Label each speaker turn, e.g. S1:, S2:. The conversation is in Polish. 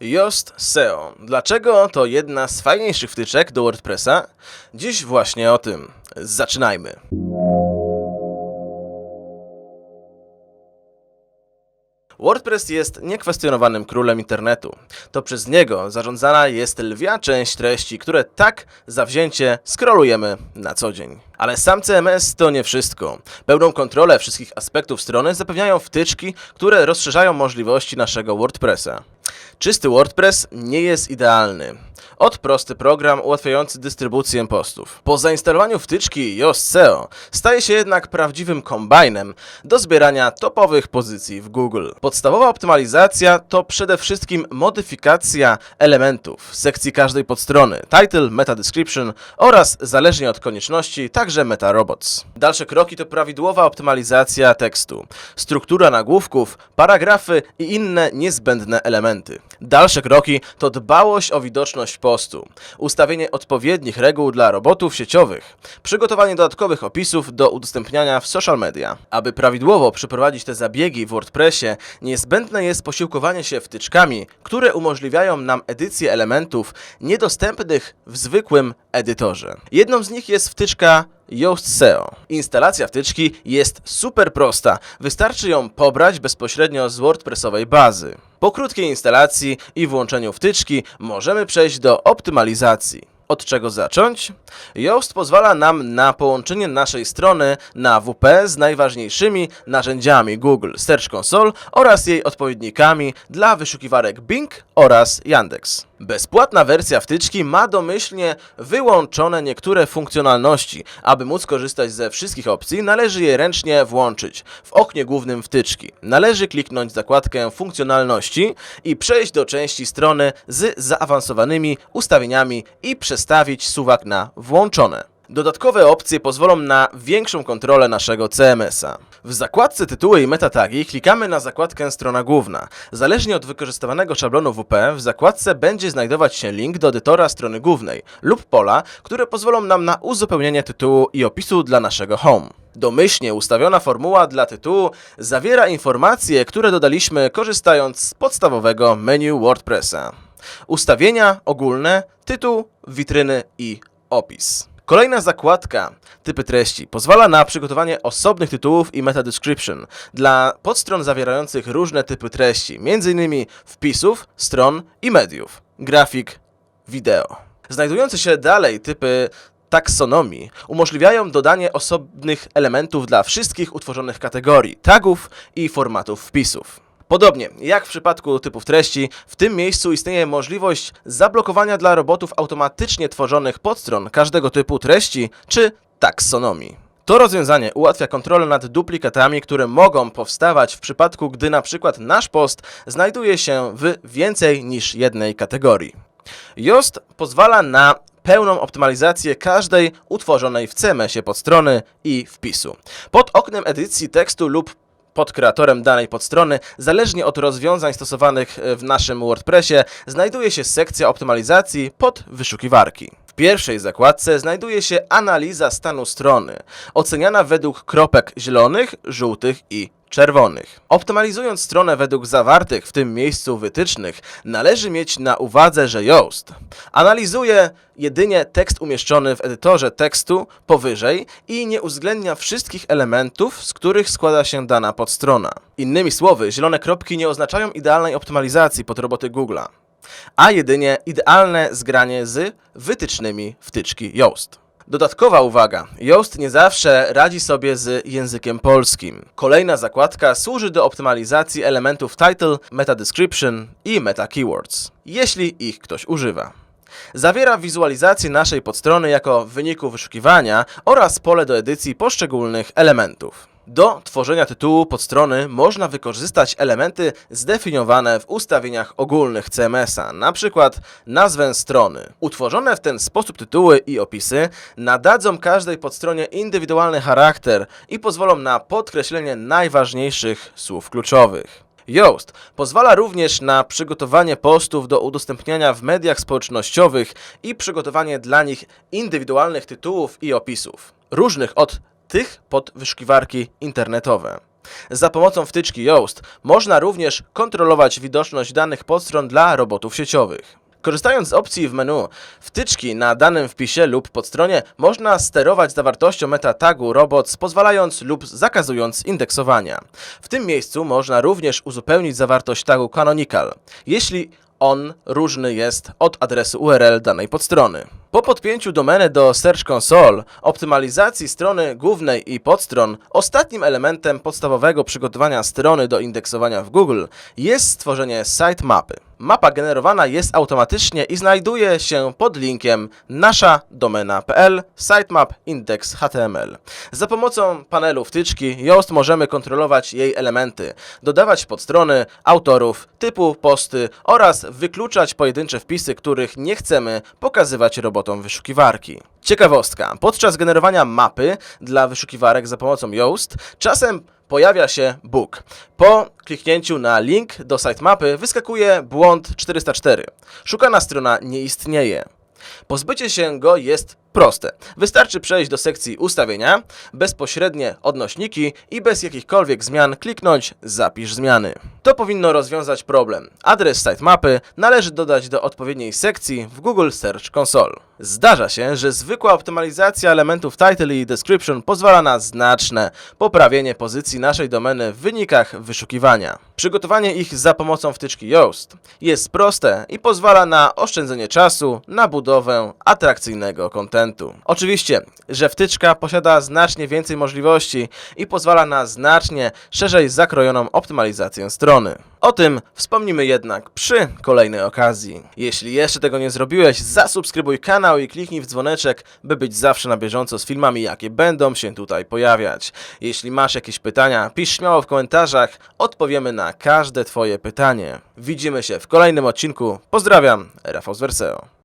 S1: Yoast SEO. Dlaczego to jedna z fajniejszych wtyczek do WordPressa? Dziś właśnie o tym. Zaczynajmy. WordPress jest niekwestionowanym królem internetu. To przez niego zarządzana jest lwia część treści, które tak zawzięcie skrolujemy na co dzień. Ale sam CMS to nie wszystko. Pełną kontrolę wszystkich aspektów strony zapewniają wtyczki, które rozszerzają możliwości naszego WordPressa. Czysty WordPress nie jest idealny. Od prosty program ułatwiający dystrybucję postów. Po zainstalowaniu wtyczki Yoast SEO staje się jednak prawdziwym kombajnem do zbierania topowych pozycji w Google. Podstawowa optymalizacja to przede wszystkim modyfikacja elementów sekcji każdej podstrony, title, meta description oraz zależnie od konieczności także meta robots. Dalsze kroki to prawidłowa optymalizacja tekstu, struktura nagłówków, paragrafy i inne niezbędne elementy. Dalsze kroki to dbałość o widoczność postu, ustawienie odpowiednich reguł dla robotów sieciowych, przygotowanie dodatkowych opisów do udostępniania w social media. Aby prawidłowo przeprowadzić te zabiegi w WordPressie, niezbędne jest posiłkowanie się wtyczkami, które umożliwiają nam edycję elementów niedostępnych w zwykłym edytorze. Jedną z nich jest wtyczka Yoast SEO. Instalacja wtyczki jest super prosta. Wystarczy ją pobrać bezpośrednio z WordPressowej bazy. Po krótkiej instalacji i włączeniu wtyczki możemy przejść do optymalizacji. Od czego zacząć? Yoast pozwala nam na połączenie naszej strony na WP z najważniejszymi narzędziami Google Search Console oraz jej odpowiednikami dla wyszukiwarek Bing oraz Yandex. Bezpłatna wersja wtyczki ma domyślnie wyłączone niektóre funkcjonalności. Aby móc korzystać ze wszystkich opcji, należy je ręcznie włączyć. W oknie głównym wtyczki należy kliknąć zakładkę funkcjonalności i przejść do części strony z zaawansowanymi ustawieniami i przestawić suwak na włączone. Dodatkowe opcje pozwolą na większą kontrolę naszego CMS-a. W zakładce tytuły i metatagi klikamy na zakładkę strona główna. Zależnie od wykorzystywanego szablonu WP, w zakładce będzie znajdować się link do edytora strony głównej lub pola, które pozwolą nam na uzupełnienie tytułu i opisu dla naszego home. Domyślnie ustawiona formuła dla tytułu zawiera informacje, które dodaliśmy korzystając z podstawowego menu WordPressa. Ustawienia ogólne, tytuł, witryny i opis. Kolejna zakładka, typy treści, pozwala na przygotowanie osobnych tytułów i meta description dla podstron zawierających różne typy treści, m.in. wpisów, stron i mediów, grafik, wideo. Znajdujące się dalej typy taksonomii umożliwiają dodanie osobnych elementów dla wszystkich utworzonych kategorii, tagów i formatów wpisów. Podobnie jak w przypadku typów treści, w tym miejscu istnieje możliwość zablokowania dla robotów automatycznie tworzonych podstron każdego typu treści czy taksonomii. To rozwiązanie ułatwia kontrolę nad duplikatami, które mogą powstawać w przypadku, gdy na przykład nasz post znajduje się w więcej niż jednej kategorii. Yoast pozwala na pełną optymalizację każdej utworzonej w CMS-ie podstrony i wpisu. Pod oknem edycji tekstu lub pod kreatorem danej podstrony, zależnie od rozwiązań stosowanych w naszym WordPressie, znajduje się sekcja optymalizacji pod wyszukiwarki. W pierwszej zakładce znajduje się analiza stanu strony, oceniana według kropek zielonych, żółtych i czerwonych. Optymalizując stronę według zawartych w tym miejscu wytycznych, należy mieć na uwadze, że Yoast analizuje jedynie tekst umieszczony w edytorze tekstu powyżej i nie uwzględnia wszystkich elementów, z których składa się dana podstrona. Innymi słowy, zielone kropki nie oznaczają idealnej optymalizacji pod roboty Google'a, a jedynie idealne zgranie z wytycznymi wtyczki Yoast. Dodatkowa uwaga. Yoast nie zawsze radzi sobie z językiem polskim. Kolejna zakładka służy do optymalizacji elementów title, meta description i meta keywords, jeśli ich ktoś używa. Zawiera wizualizację naszej podstrony jako wyniku wyszukiwania oraz pole do edycji poszczególnych elementów. Do tworzenia tytułu podstrony można wykorzystać elementy zdefiniowane w ustawieniach ogólnych CMS-a, na przykład nazwę strony. Utworzone w ten sposób tytuły i opisy nadadzą każdej podstronie indywidualny charakter i pozwolą na podkreślenie najważniejszych słów kluczowych. Yoast pozwala również na przygotowanie postów do udostępniania w mediach społecznościowych i przygotowanie dla nich indywidualnych tytułów i opisów, różnych od tych pod wyszukiwarki internetowe. Za pomocą wtyczki Yoast można również kontrolować widoczność danych podstron dla robotów sieciowych. Korzystając z opcji w menu wtyczki na danym wpisie lub podstronie, można sterować zawartością meta tagu robots, pozwalając lub zakazując indeksowania. W tym miejscu można również uzupełnić zawartość tagu canonical, jeśli on różny jest od adresu URL danej podstrony. Po podpięciu domeny do Search Console, optymalizacji strony głównej i podstron, ostatnim elementem podstawowego przygotowania strony do indeksowania w Google jest stworzenie sitemapy. Mapa generowana jest automatycznie i znajduje się pod linkiem nasza domena.pl sitemap index html. Za pomocą panelu wtyczki Yoast możemy kontrolować jej elementy, dodawać podstrony, autorów, typu posty oraz wykluczać pojedyncze wpisy, których nie chcemy pokazywać robotom wyszukiwarki. Ciekawostka. Podczas generowania mapy dla wyszukiwarek za pomocą Yoast czasem pojawia się bóg. Po kliknięciu na link do sitemapy wyskakuje błąd 404. Szukana strona nie istnieje. Pozbycie się go jest proste. Wystarczy przejść do sekcji ustawienia, bezpośrednie odnośniki i bez jakichkolwiek zmian kliknąć zapisz zmiany. To powinno rozwiązać problem. Adres sitemapy należy dodać do odpowiedniej sekcji w Google Search Console. Zdarza się, że zwykła optymalizacja elementów title i description pozwala na znaczne poprawienie pozycji naszej domeny w wynikach wyszukiwania. Przygotowanie ich za pomocą wtyczki Yoast jest proste i pozwala na oszczędzenie czasu na budowę atrakcyjnego kontentu. Oczywiście, że wtyczka posiada znacznie więcej możliwości i pozwala na znacznie szerzej zakrojoną optymalizację strony. O tym wspomnimy jednak przy kolejnej okazji. Jeśli jeszcze tego nie zrobiłeś, zasubskrybuj kanał i kliknij w dzwoneczek, by być zawsze na bieżąco z filmami, jakie będą się tutaj pojawiać. Jeśli masz jakieś pytania, pisz śmiało w komentarzach, odpowiemy na każde Twoje pytanie. Widzimy się w kolejnym odcinku. Pozdrawiam, Rafał z Werseo.